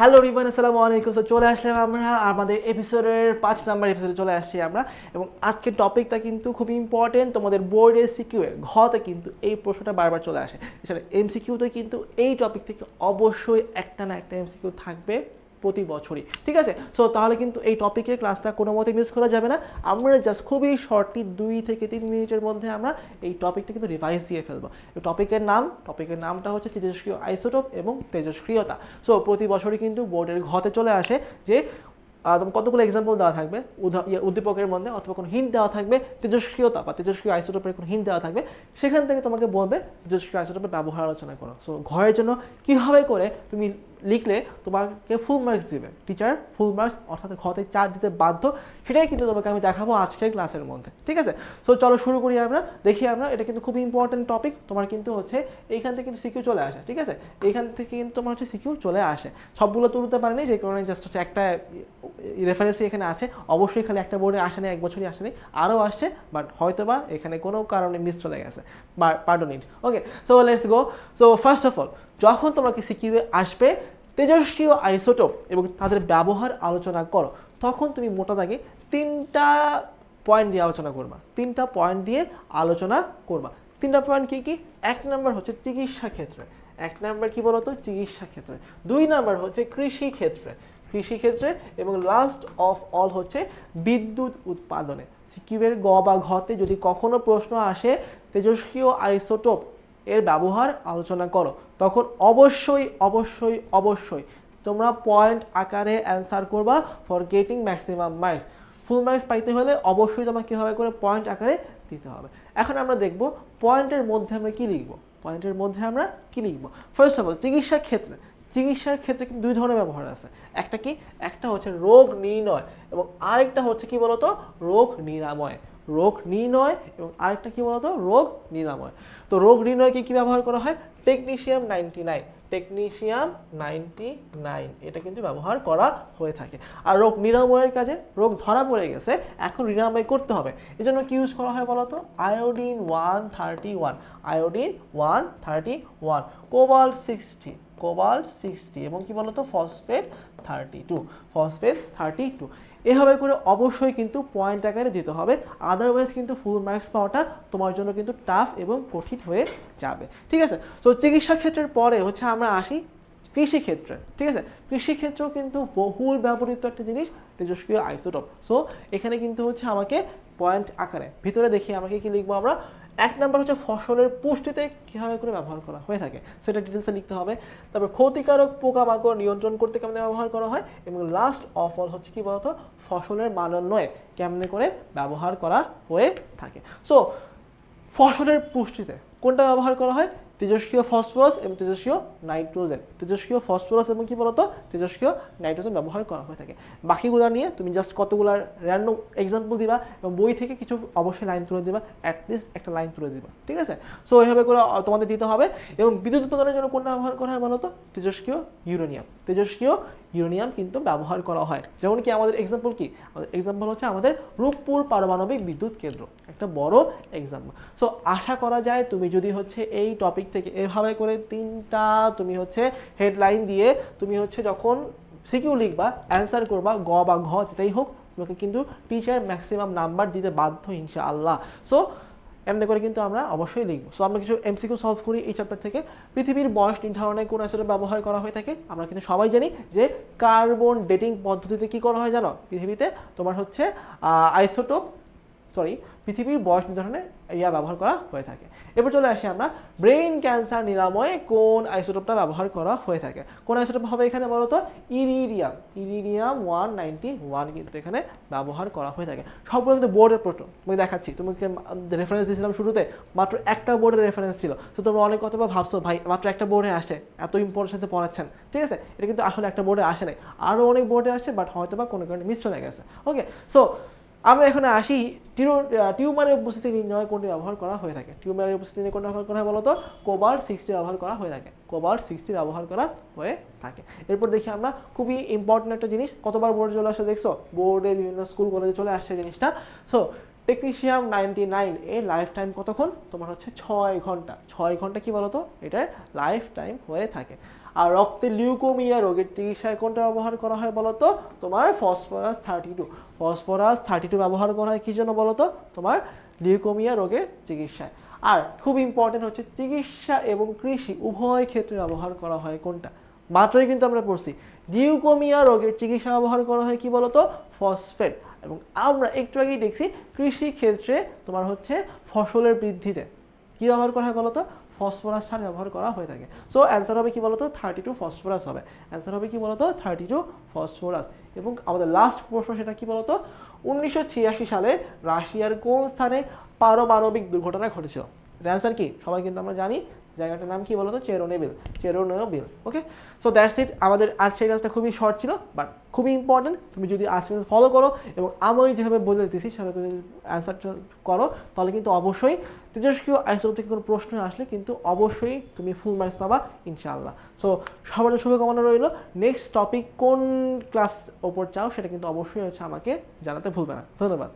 Hello Rivan আসসালামু আলাইকুম so চলে আসলাম আমরা আমাদের এপিসোডের পাঁচ নাম্বার এপিসোডে চলে আসছি আমরা। এবং আজকের টপিকটা কিন্তু খুব ইম্পর্টেন্ট তোমাদের বোর্ডের সিকিউয়ে ঘতে কিন্তু এই প্রশ্নটা বারবার চলে আসে। এছাড়া এমসিকিউতে কিন্তু এই টপিক থেকে অবশ্যই একটা না একটা এমসিকিউ থাকবে। প্রতি বছরই। ঠিক আছে? সো তাহলে কিন্তু এই টপিকের ক্লাসটা কোনো মতে মিস করা যাবে না। আমরা জাস্ট খুবই শর্টলি দুই থেকে তিন মিনিটের মধ্যে আমরা এই টপিকটা কিন্তু রিভাইজ দিয়ে ফেলব। টপিকের নাম টপিকের নামটা হচ্ছে তেজস্ক্রিয় আইসোটোপ এবং তেজস্ক্রিয়তা। সো প্রতি বছরই কিন্তু বোর্ডের ঘতে চলে আসে যে কতগুলো এক্সাম্পল দেওয়া থাকবে? ইয়ে, উদ্দীপকের মধ্যে অথবা কোনো হিন্ট দেওয়া থাকবে তেজস্ক্রিয়তা বা তেজস্ক্রিয় আইসোটোপের কোনো হিন্ট দেওয়া থাকবে। সেখান থেকে তোমাকে বলবে তেজস্ক্রিয় আইসোটোপের ব্যবহার আলোচনা করো। সো ঘরের জন্য কীভাবে করে তুমি লিখলে তোমাকে ফুল মার্কস দিবে। টিচার ফুল মার্কস অর্থাৎ ঘতে চার দিতে বাধ্য, সেটাই কিন্তু তোমাকে আমি দেখাবো আজকের ক্লাসের মধ্যে, ঠিক আছে? সো চলো শুরু করি আমরা, দেখি আমরা, এটা কিন্তু খুব ইম্পর্টেন্ট টপিক তোমার কিন্তু হচ্ছে এইখান থেকে কিন্তু সিকিউ চলে আসে, ঠিক আছে? এইখান থেকে কিন্তু তোমার হচ্ছে সিকিউ চলে আসে। সবগুলো তুলতে পারেনি, যে কারণে জাস্ট হচ্ছে একটা রেফারেন্সই এখানে আছে। অবশ্যই খালি একটা বোর্ডে আসেনি, এক বছরই আসেনি আরও আসছে বাট হয়তো বা এখানে কোনো কারণে মিস চলে গেছে pardon it okay so let's go so first of all যখন তোমাকে সিকিউয়ে আসবে তেজস্ক্রিয় আইসোটোপ এবং তাদের ব্যবহার আলোচনা করো, তখন তুমি মোটা দাগে তিনটা পয়েন্ট দিয়ে আলোচনা করবা। তিনটা পয়েন্ট দিয়ে আলোচনা করবা। তিনটা পয়েন্ট কী কী? এক নম্বর হচ্ছে চিকিৎসা ক্ষেত্রে। এক নাম্বার কি বলতো? চিকিৎসা ক্ষেত্রে। দুই নাম্বার হচ্ছে কৃষি ক্ষেত্রে। কৃষি ক্ষেত্রে এবং লাস্ট অফ অল হচ্ছে বিদ্যুৎ উৎপাদনে। সিকিউবের গ বা ঘতে যদি কখনো প্রশ্ন আসে তেজস্ক্রিয় আইসোটোপ এর ব্যবহার আলোচনা করো। তখন অবশ্যই অবশ্যই অবশ্যই তোমরা পয়েন্ট আকারে অ্যান্সার করবা for getting maximum marks full marks পাইতে হলে অবশ্যই তোমাকে কীভাবে করে পয়েন্ট আকারে দিতে হবে। এখন আমরা দেখব পয়েন্টের মধ্যে আমরা কি লিখব? পয়েন্টের মধ্যে আমরা কি লিখব? ফার্স্ট অফ অল চিকিৎসার ক্ষেত্রে চিকিৎসার ক্ষেত্রে কিন্তু দুই ধরনের ব্যবহার আছে। একটা কি? একটা হচ্ছে রোগ নির্ণয় এবং আরেকটা হচ্ছে কি বলতো? রোগ নিরাময়। রোগ নির্ণয় এবং আরেকটা কি বলতো? রোগ নিরাময়। তো রোগ নির্ণয় কি কি ব্যবহার করা হয়? Technetium ninety nine technetium ninety nine এটা কিন্তু ব্যবহার করা হয়ে থাকে। আর রোগ নিরাময়ের কাজে, রোগ ধরা পড়ে গেছে, এখন নিরাময় করতে হবে। এজন্য কি ইউজ করা হয় বলতো? Iodine one thirty one iodine one thirty one cobalt sixty cobalt sixty এবং কি বলতো? Phosphate thirty two phosphate thirty two এভাবে করে অবশ্যই কিন্তু পয়েন্ট আকারে দিতে হবে। আদারওয়াইজ কিন্তু ফুল মার্কস পাওয়াটা তোমার জন্য কিন্তু টাফ এবং কঠিন হয়ে যাবে। ঠিক আছে? তো চিকিৎসা ক্ষেত্রের পরে হচ্ছে আমরা আসি কৃষিক্ষেত্রে। ঠিক আছে? কৃষিক্ষেত্রেও কিন্তু বহুল ব্যবহৃত একটা জিনিস, তেজস্ক্রিয় আইসোটপ সো এখানে কিন্তু হচ্ছে আমাকে পয়েন্ট আকারে, ভিতরে দেখি আমাকে কি লিখব আমরা? এক নম্বর হচ্ছে ফসলের পুষ্টিতে কীভাবে করে ব্যবহার করা হয়ে থাকে, সেটা ডিটেলসে লিখতে হবে। তারপর ক্ষতিকারক পোকামাকড় নিয়ন্ত্রণ করতে কেমনে ব্যবহার করা হয় এবং লাস্ট অফ অল হচ্ছে কী বলতো? ফসলের মানোন্নয়ে কেমনে করে ব্যবহার করা হয়ে থাকে। সো ফসলের পুষ্টিতে কোনটা ব্যবহার করা হয়? তেজস্ক্রিয় ফসফরাস এবং তেজস্ক্রিয় নাইট্রোজেন। তেজস্ক্রিয় ফসফরাস এবং কি বলতো? তেজস্ক্রিয় নাইট্রোজেন ব্যবহার করা হয়ে থাকে। বাকিগুলো নিয়ে তুমি জাস্ট কতগুলো র্যান্ডম এক্সাম্পল দিবা এবং বই থেকে কিছু অবশ্যই লাইন তুলে দিবা অ্যাটলিস্ট একটা লাইন তুলে দিবা। ঠিক আছে? সো এইভাবে করে তোমাদের দিতে হবে এবং বিদ্যুৎ উৎপাদনের জন্য কোনটা ব্যবহার করা হয় বলতো? তেজস্ক্রিয় ইউরেনিয়াম তেজস্ক্রিয় ইউরেনিয়াম কিন্তু ব্যবহার করা হয়। যেমন কি আমাদের এক্সাম্পল কি? আমাদের এক্সাম্পল হচ্ছে আমাদের রূপপুর পারমাণবিক বিদ্যুৎ কেন্দ্র। একটা বড় এক্সাম্পল সো আশা করা যায় তুমি যদি হচ্ছে এই টপিক থেকে, এভাবে করে তিনটা তুমি হচ্ছে হেডলাইন দিয়ে তুমি হচ্ছে যখন সিকিউ লিখবা অ্যান্সার করবা, গ বা ঘ যেটাই হোক, তোমাকে কিন্তু টিচার ম্যাক্সিমাম নাম্বার দিতে বাধ্য ইনশাআল্লাহ। সো এমনি করে কিন্তু আমরা অবশ্যই লিখব। সো আমরা কিছু এমসিকিউ সলভ করি এই চ্যাপ্টার থেকে। পৃথিবীর বয়স নির্ধারণে কোন অ্যাসিড ব্যবহার করা হয়ে থাকে? আমরা কিন্তু সবাই জানি যে কার্বন ডেটিং পদ্ধতিতে কি করা হয় জানো? পৃথিবীতে তোমার হচ্ছে আইসোটোপ সরি পৃথিবীর বয়স নির্ধারণে ইয়া ব্যবহার করা হয়ে থাকে। এবার চলে আসি আমরা ব্রেইন ক্যান্সার নিরাময়ে কোন আইসোটোপটা ব্যবহার করা হয়ে থাকে। কোন আইসোটোপ হবে এখানে বলো তো iridium. Iridium one ninety one কিন্তু এখানে ব্যবহার করা হয়ে থাকে। সবগুলো কিন্তু বোর্ডের প্রশ্ন। তোমাকে দেখাচ্ছি। তোমাকে রেফারেন্স দিয়েছিলাম শুরুতে, মাত্র একটা বোর্ডের রেফারেন্স ছিল। তো তোমরা অনেক কথা ভাবছ, ভাই, মাত্র একটা বোর্ডে আসে, এত ইম্পর্টেন্ট সাথে পড়াচ্ছেন। ঠিক আছে? এটা কিন্তু আসলে একটা বোর্ডে আসে নাই। আরও অনেক বোর্ডে আসে বাট হয়তো বা কোনো কারণে মিস চলে গেছে। ওকে সো আমরা এখানে আসি টিউমারের উপস্থিতি নির্ণয় কোনটি ব্যবহার করা হয়ে থাকে? টিউমারের উপস্থিতি নিয়ে কোনটা ব্যবহার করা হয় বলতো? কোবাল্ট সিক্সটি ব্যবহার করা হয়ে থাকে। কোবাল্ট সিক্সটি ব্যবহার করা হয়ে থাকে। এরপর দেখি আমরা খুবই ইম্পর্টেন্ট একটা জিনিস। কতবার বোর্ডে চলে আসে দেখছ? বোর্ডে বিভিন্ন স্কুল কলেজে চলে আসছে জিনিসটা। সো টেকনিশিয়াম নাইনটি নাইন এর লাইফ টাইম কতক্ষণ? তোমার হচ্ছে ছয় ঘণ্টা। ছয় ঘণ্টা কি বলতো? এটার লাইফ টাইম হয়ে থাকে। আর রক্তে লিউকোমিয়া রোগের চিকিৎসায় কোনটা ব্যবহার করা হয় বলতো? তোমার phosphorus thirty two phosphorus thirty two ব্যবহার করা হয় কী জন্য বলতো? তোমার লিউকোমিয়া রোগের চিকিৎসায়। আর খুব ইম্পর্টেন্ট হচ্ছে চিকিৎসা এবং কৃষি, উভয় ক্ষেত্রে ব্যবহার করা হয় কোনটা? মাত্রই কিন্তু আমরা পড়ছি। লিউকোমিয়া রোগের চিকিৎসা ব্যবহার করা হয় কি বলতো? ফসফেট। এবং আমরা একটু আগেই দেখছি কৃষি ক্ষেত্রে তোমার হচ্ছে ফসলের বৃদ্ধিতে কি ব্যবহার করা হয় বলতো? ফসফরাস সার ব্যবহার করা হয়ে থাকে। সো অ্যান্সার হবে কি বলতো? থার্টি টু ফসফরাস হবে। অ্যান্সার হবে কি বলতো? থার্টি টু ফসফরাস এবং আমাদের লাস্ট প্রশ্ন সেটা কি বলতো? উনিশশো ছিয়াশি সালে রাশিয়ার কোন স্থানে পারমাণবিক দুর্ঘটনা ঘটেছিল? অ্যান্সার কি? সবাই কিন্তু আমরা জানি জায়গাটার নাম কি বলো বলতো? চেরোনেবিল চেরোনেবিল ওকে সো দ্যাটস ইট আমাদের আজকের ক্লাসটা খুবই শর্ট ছিল বাট খুবই ইম্পর্টেন্ট তুমি যদি আজকে ফলো করো এবং আমি যেভাবে বলে দিতেছি, সেভাবে তুমি অ্যান্সারটা করো, তাহলে কিন্তু অবশ্যই তেজস্ক্রিয় আইসোল থেকে কোনো প্রশ্ন আসলে কিন্তু অবশ্যই তুমি ফুল মার্কস পাবা, ইনশাআল্লাহ। সো সবার শুভকামনা রইল। নেক্সট টপিক কোন ক্লাস ওপর চাও, সেটা কিন্তু অবশ্যই হচ্ছে আমাকে জানাতে ভুলবে না। ধন্যবাদ।